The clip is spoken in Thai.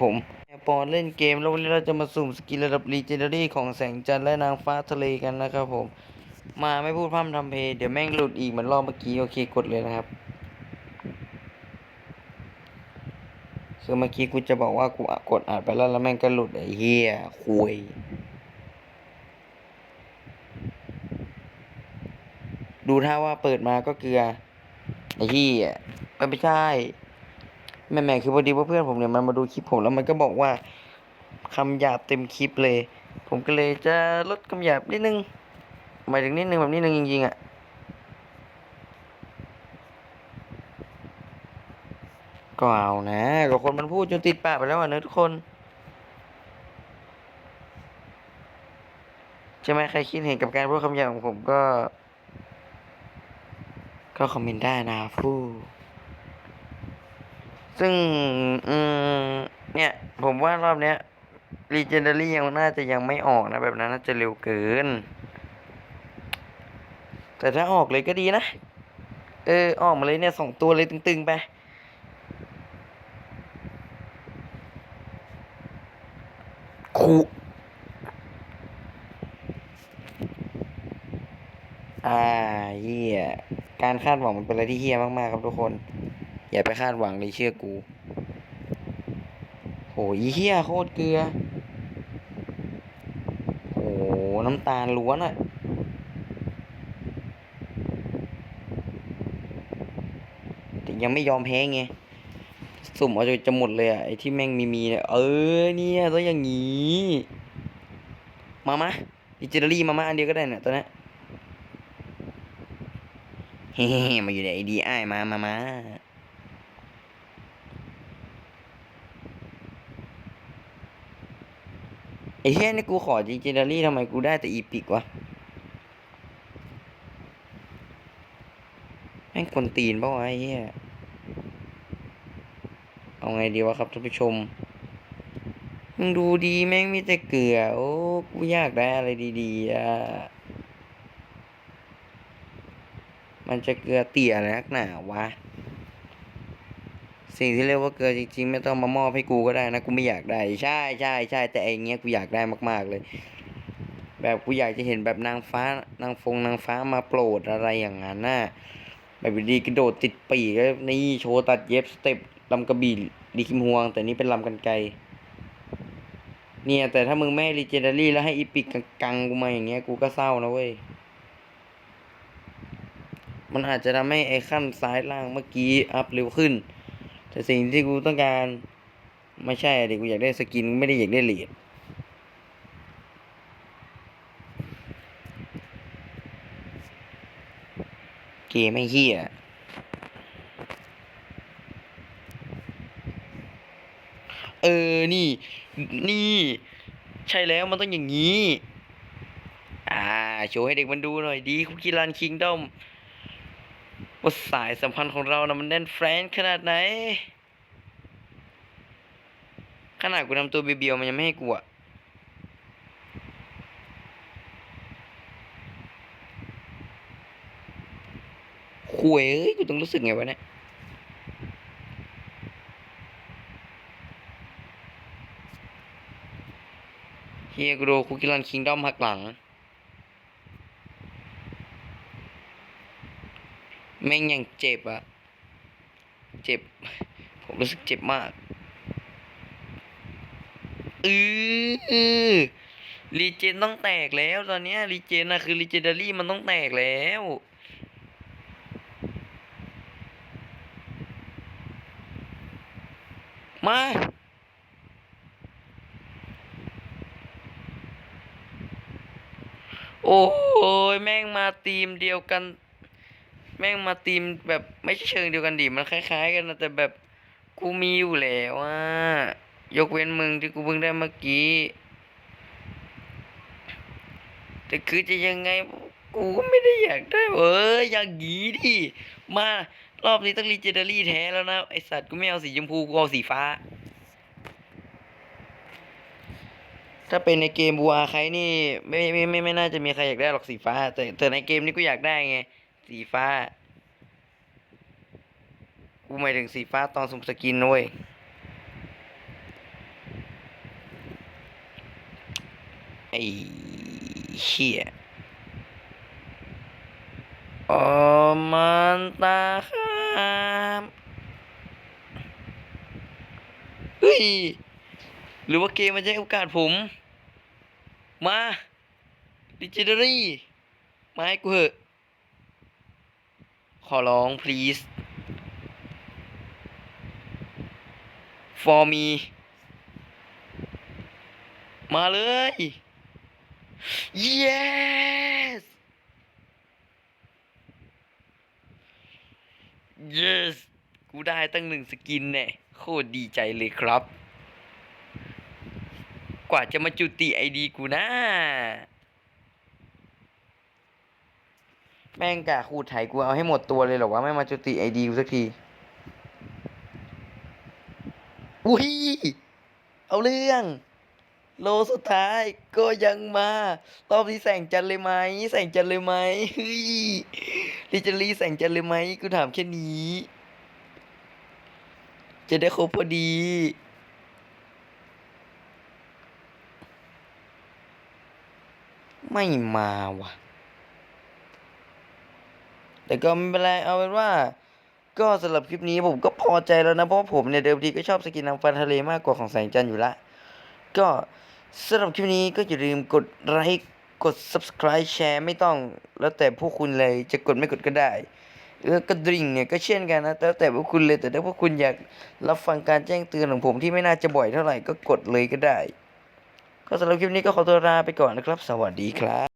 ผมปอนเล่นเกมแล้ววันนี้เราจะมาสุ่มสกินระดับ Legendary ของแสงจันทร์และนางฟ้าทะเลกันนะครับผม มาไม่พูดพร่ำทำเพลงเดี๋ยวแม่งหลุดอีกเหมือนรอบเมื่อกี้โอเคกดเลยนะครับคือเมื่อกี้กูจะบอกว่ากูกดอัดไปแล้วแล้วแม่งก็หลุดไอ้เหี้ยคุยดูท่าว่าเปิดมาก็เกลือไอ้ที่มันไม่ใช่ แม่แม่คือพอดีว่าเพื่อนผมเนี่ยมันมาดูคลิปผมแล้วมันก็บอกว่าคำหยาบเต็มคลิปเลย ผมก็เลยจะลดคำหยาบนิดนึงหมายถึงนิดนึงแบบนิดนึงจริงๆอะ่ะก็เอานะก็คนมันพูดจนติดปากไปแล้วอะเนอะทุกคนใช่ไหมใครคิดเห็นกับการพูดคำหยาบของผมก็ ก็คอมเมนต์ได้นะฟู่ ซึ่งอืมเนี่ย ผมว่ารอบเนี้ย Legendary ยังน่าจะยังไม่ออกนะ แบบนั้นน่าจะเร็วเกิน แต่ถ้าออกเลยก็ดีนะ เออ ออกมาเลยเนี่ยสองตัวเลยตึงๆไปคูอ่าเฮียการคาดหวังมันเป็นอะไรที่เฮียมาก ๆ ครับทุกคน อย่าไปคาดหวังเลยเชื่อกูโหอีเฮียโคตรเกลือโหน้ำตาลล้วนอะแต่ยังไม่ยอมแพ้ไงสุ่มเอาจนจะหมดเลยอะไอที่แม่งมีมีเนี่ยเออเนี่ยต้องอย่างงี้มามะดิจิทัลลี่มามาอันเดียวก็ได้เนี่ยตัวนี้เฮ้มาอยู่ในไอดีไอามามามา ไอ้เหี้ยนี่กูขอจริงๆดารี่ทำไมกูได้แต่อีพิกวะแม่งคนตีนปะวะไอ้เหี้ยเอาไงดีวะครับท่านผู้ชมมึงดูดีแม่งมีแต่เกลือ โอ้กูอยากได้อะไรดีๆอะมันจะเกลือเตี่ยอะไรนักหนาวะ สิ่งที่เรียกว่าเกลือจริง ๆ ไม่ต้องมามอบให้กูก็ได้นะกูไม่อยากได้ ใช่ใช่ใช่แต่ไอ้เงี้ยกูอยากได้มาก ๆเลย แบบกูอยากจะเห็นแบบนางฟ้านางฟงนางฟ้ามาโปรดอะไรอย่างนั้นน่ะแบบอดีกระโดดติดปีกแล้วนี่โชว์ตัดเย็บสเต็ปลำกระบี่ดีคิมฮวง แต่นี่เป็นลำกันไกรเนี่ยแต่ถ้ามึงไม่ให้ลีเจนดารี่แล้วให้อีปิกกังกูมาอย่างเงี้ยกูก็เศร้านะเว้ย มันอาจจะทำให้ไอ้ขั้นซ้ายล่างเมื่อกี้อัพเร็วขึ้น แต่สิ่งที่กูต้องการไม่ใช่เด็กกูอยากได้สกินไม่ได้อยากได้เหรียญเกมไม่เฮียเออ นี่ นี่ ใช่แล้วมันต้องอย่างนี้ อ่า โชว์ให้เด็กมันดูหน่อยดีคุกกี้รันคิงด้อม ว่าสายสัมพันธ์ของเรานะมันแน่นแฟนขนาดไหน ขนาดกูทำตัวเบียวมันยังไม่ให้กูอะคุยเอ้ยกูต้องรู้สึกไงวะเนี่ยเฮียกูโดคุกกี้รันคิงด้อมหักหลัง แม่งยังเจ็บอะเจ็บ ผมรู้สึกเจ็บมากเออรีเจนต้องแตกแล้วตอนเนี้ยรีเจนนะคือรีเจนดารี่มันต้องแตกแล้วมาโอ้ยแม่งมาทีมเดียวกัน แม่งมาทีมแบบไม่ใช่เชิงเดียวกันดิมันคล้ายๆ กันนะแต่แบบกูมีอยู่แล้วอะยกเว้นมึงที่กูเพิ่งได้เมื่อกี้แต่คือจะยังไงกูก็ไม่ได้อยากได้เอออยากหยีดิมารอบนี้ต้องรีเจเดอรี่แท้แล้วนะไอสัตว์กูไม่เอาสีชมพูกูเอาสีฟ้า ถ้าเป็นในเกมบัวใครนี่ไม่ไม่ไม่ไม่น่าจะมีใครอยากได้หรอกสีฟ้า แต่แต่ในเกมนี้กูอยากได้ไง สีฟ้า กูหมายถึงสีฟ้าตอนสุมสกินเว้ยไอ้เหี้ยอมันตาข้ามเฮ้ย หรือว่าเกมมันจะให้โอกาสผม มาดิจิทัรี่มาให้กูเหอะ ขอร้อง please for me มาเลย yes yes กูได้ตั้งหนึ่งสกินแน่โคตรดีใจเลยครับ กว่าจะมาจุติไอดีกูนะ แม่งกะขูดไถกูเอาให้หมดตัวเลยเหรอวะไม่มาจุติไอดีกูสักที อุ้ย เอาเรื่อง โลสุดท้ายก็ยังมา รอบนี้แสงจันเลยไหมแสงจันเลยไหมเฮ้ยดิจะรีแสงจันเลยไหมกูถามแค่นี้ จะได้ครบพอดีไม่มาว่ะ แต่ก็ไม่เป็นไรเอาเป็นว่า ก็สำหรับคลิปนี้ผมก็พอใจแล้วนะเพราะผมเนี่ยเดิมทีก็ชอบสกินนางฟ้าทะเลมากกว่าของแสงจันทร์อยู่ละก็สำหรับคลิปนี้ก็อย่าลืมกดไลค์กด subscribe แชร์ไม่ต้อง แล้วแต่พวกคุณเลยจะกดไม่กดก็ได้แล้วก็ดริ่งเนี่ยก็เช่นกันนะแล้วแต่พวกคุณเลยแต่ถ้าพวกคุณอยากรับฟังการแจ้งเตือนของผมที่ไม่น่าจะบ่อยเท่าไหร่ก็กดเลยก็ได้ ก็สำหรับคลิปนี้ก็ขอตัวลาไปก่อนนะครับ สวัสดีครับ